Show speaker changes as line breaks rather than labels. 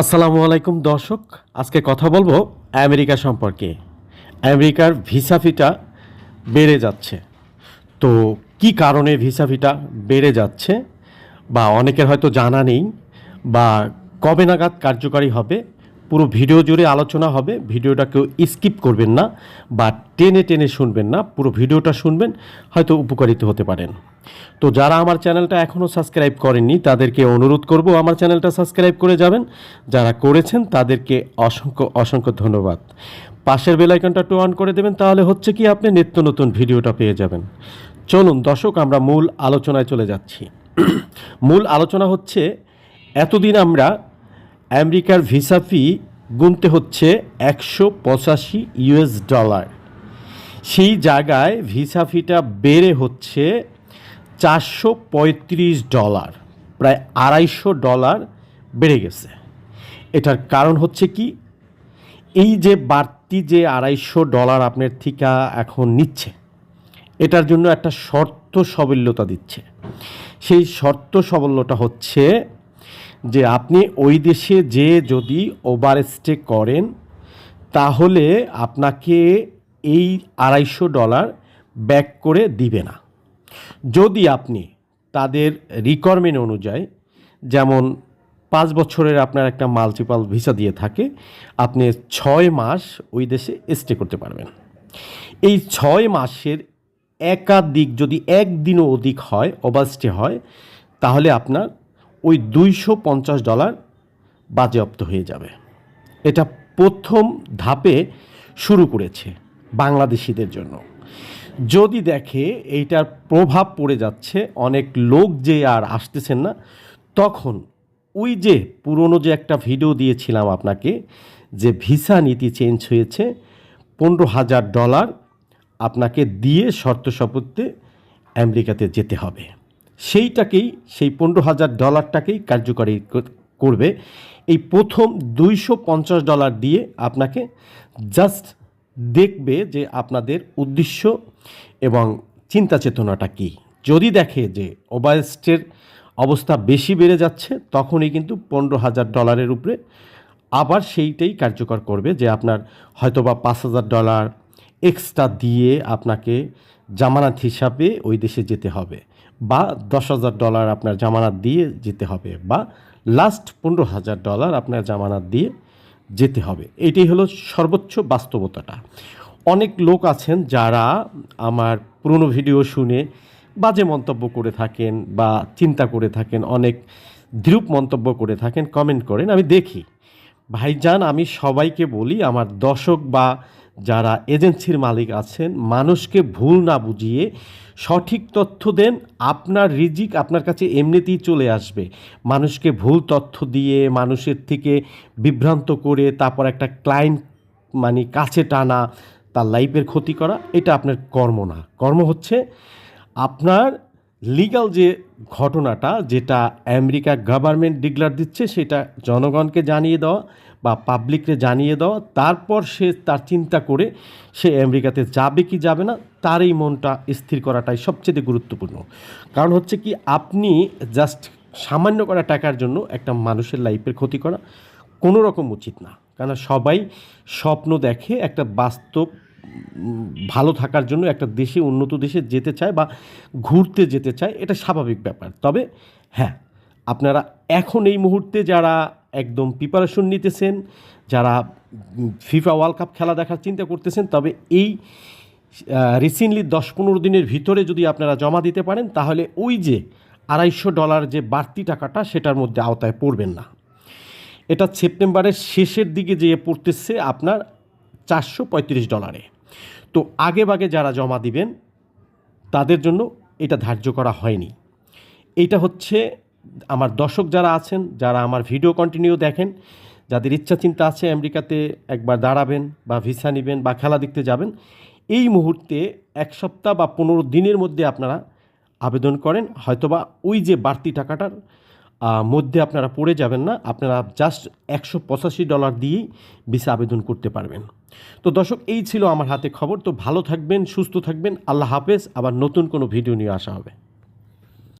আসসালামু আলাইকুম, দর্শক। আজকে কথা বলব আমেরিকা সম্পর্কে। আমেরিকার ভিসা ফিটা বেড়ে যাচ্ছে। তো কি কারণে ভিসা ফিটা বেড়ে যাচ্ছে? বা অনেকের হয়তো জানা নেই, বা কবে নাগাদ কার্যকারী হবে? পুরো ভিডিও জুড়ে আলোচনা হবে। ভিডিওটা কেউ স্কিপ করবেন না বা টেনে টেনে শুনবেন না। পুরো ভিডিওটা শুনবেন, হয়তো উপকারিত হতে পারেন। তো যারা আমার চ্যানেলটা এখনও সাবস্ক্রাইব করেননি, তাদেরকে অনুরোধ করব আমার চ্যানেলটা সাবস্ক্রাইব করে যাবেন। যারা করেছেন, তাদেরকে অসংখ্য অসংখ্য ধন্যবাদ। পাশের বেলাইকনটা টু অন করে দেবেন, তাহলে হচ্ছে কি আপনি নিত্য নতুন ভিডিওটা পেয়ে যাবেন। চলুন দর্শক, আমরা মূল আলোচনায় চলে যাচ্ছি। মূল আলোচনা হচ্ছে, এতদিন আমরা আমেরিকার ভিসা ফি গুনতে হচ্ছে একশো পঁচাশি ইউএস ডলার। সেই জায়গায় ভিসা ফিটা বেড়ে হচ্ছে চারশো পঁয়ত্রিশ ডলার, প্রায় আড়াইশো ডলার বেড়ে গেছে। এটার কারণ হচ্ছে কি? এই যে বাড়তি যে আড়াইশো ডলার আপনার থিকা এখন নিচ্ছে, এটার জন্য একটা শর্ত সবল্যতা দিচ্ছে। সেই শর্ত সবল্যটা হচ্ছে যে আপনি ওই দেশে যে যদি ওভার স্টে করেন, তাহলে আপনাকে এই আড়াইশো ডলার ব্যাক করে দিবে না। যদি আপনি তাদের রিকোয়ারমেন্ট অনুযায়ী, যেমন পাঁচ বছরের আপনার একটা মাল্টিপাল ভিসা দিয়ে থাকে, আপনি ছয় মাস ওই দেশে স্টে করতে পারবেন। এই ছয় মাসের একাধিক যদি একদিনও অধিক হয় ওভারস্টে হয়, তাহলে আপনার ওই দুইশো পঞ্চাশ ডলার বাজেয়াপ্ত হয়ে যাবে। এটা প্রথম ধাপে শুরু করেছে বাংলাদেশিদের জন্য। যদি দেখে এইটার প্রভাব পড়ে যাচ্ছে, অনেক লোক যে আর আসতেছেন না, তখন ওই যে পুরনো যে একটা ভিডিও দিয়েছিলাম আপনাকে, যে ভিসা নীতি চেঞ্জ হয়েছে, পনেরো হাজার ডলার আপনাকে দিয়ে শর্ত সাপত্যে আমেরিকাতে যেতে হবে। সেইটাকেই, সেই পনেরো হাজার ডলারটাকেই কার্যকারী করবে। এই প্রথম দুইশো পঞ্চাশ ডলার দিয়ে আপনাকে জাস্ট দেখবে যে আপনাদের উদ্দেশ্য এবং চিন্তা চেতনাটা কী। যদি দেখে যে ওবায়স্টের অবস্থা বেশি বেড়ে যাচ্ছে, তখনই কিন্তু পনেরো হাজার ডলারের উপরে আবার সেইটাই কার্যকর করবে যে আপনার হয়তোবা পাঁচ হাজার ডলার এক্সট্রা দিয়ে আপনাকে জামানত হিসাবে ওই দেশে যেতে হবে। বা দশ হাজার ডলার আপনার জামানত দিয়ে যেতে হবে বা লাস্ট পনেরো হাজার ডলার আপনার জামানত দিয়ে যেতে হবে। এটাই হলো সর্বোচ্চ বাস্তবতাটা। অনেক লোক আছেন যারা আমার পুরনো ভিডিও শুনে বাজে মন্তব্য করে থাকেন বা চিন্তা করে থাকেন, অনেক দ্রুপ মন্তব্য করে থাকেন কমেন্ট করেন, আমি দেখি। ভাইজান, আমি সবাইকে বলি, আমার দর্শক বা যারা এজেন্সির মালিক আছেন, মানুষকে ভুল না বুঝিয়ে সঠিক তথ্য দেন। আপনার রিজিক আপনার কাছে এমনিতেই চলে আসবে। মানুষকে ভুল তথ্য দিয়ে মানুষের থেকে বিভ্রান্ত করে তারপর একটা ক্লায়েন্ট মানে কাছে টানা তার লাইফের ক্ষতি করা, এটা আপনার কর্ম না। কর্ম হচ্ছে আপনার লিগ্যাল যে ঘটনাটা, যেটা আমেরিকা গভর্নমেন্ট ডিক্লার দিচ্ছে, সেটা জনগণকে জানিয়ে দেওয়া বা পাবলিককে জানিয়ে দেওয়া, তারপর সে তার চিন্তা করে সে আমেরিকাতে যাবে কি যাবে না, তার এই মনটা স্থির করাটাই সবচেয়ে গুরুত্বপূর্ণ। কারণ হচ্ছে কি, আপনি জাস্ট সামান্য করা টাকার জন্য একটা মানুষের লাইফের ক্ষতি করা কোনো রকম উচিত না। কারণ সবাই স্বপ্ন দেখে একটা বাস্তব ভালো থাকার জন্য একটা দেশে, উন্নত দেশে যেতে চায় বা ঘুরতে যেতে চায়, এটা স্বাভাবিক ব্যাপার। তবে হ্যাঁ আপনারা এখন এই মুহূর্তে যারা একদম প্রিপারেশন নিতেছেন, যারা ফিফা ওয়ার্ল্ড কাপ খেলা দেখার চিন্তা করতেছেন, তবে এই রিসেন্টলি দশ পনেরো দিনের ভিতরে যদি আপনারা জমা দিতে পারেন, তাহলে ওই যে আড়াইশো ডলার যে বাড়তি টাকাটা, সেটার মধ্যে আওতায় পড়বেন না। এটা সেপ্টেম্বরের শেষের দিকে যেয়ে পড়তেছে আপনার চারশো পঁয়ত্রিশ ডলারে। তো আগে বাগে যারা জমা দিবেন, তাদের জন্য এটা ধার্য করা হয়নি। এইটা হচ্ছে আমার দর্শক যারা আছেন, যারা আমার ভিডিও কন্টিনিউ দেখেন, যাদের ইচ্ছা চিন্তা আছে আমেরিকাতে একবার দাঁড়াবেন বা ভিসা নেবেন বা খেলা দেখতে যাবেন, এই মুহূর্তে এক সপ্তাহ বা পনেরো দিনের মধ্যে আপনারা আবেদন করেন, হয়তোবা ওই যে বাড়তি টাকাটার মধ্যে আপনারা পড়ে যাবেন না, আপনারা জাস্ট একশো পঁচাশি ডলার দিয়েই ভিসা আবেদন করতে পারবেন। তো দর্শক, এই ছিল আমার হাতে খবর। তো ভালো থাকবেন, সুস্থ থাকবেন। আল্লাহ হাফেজ। আবার নতুন কোনো ভিডিও নিয়ে আসা হবে।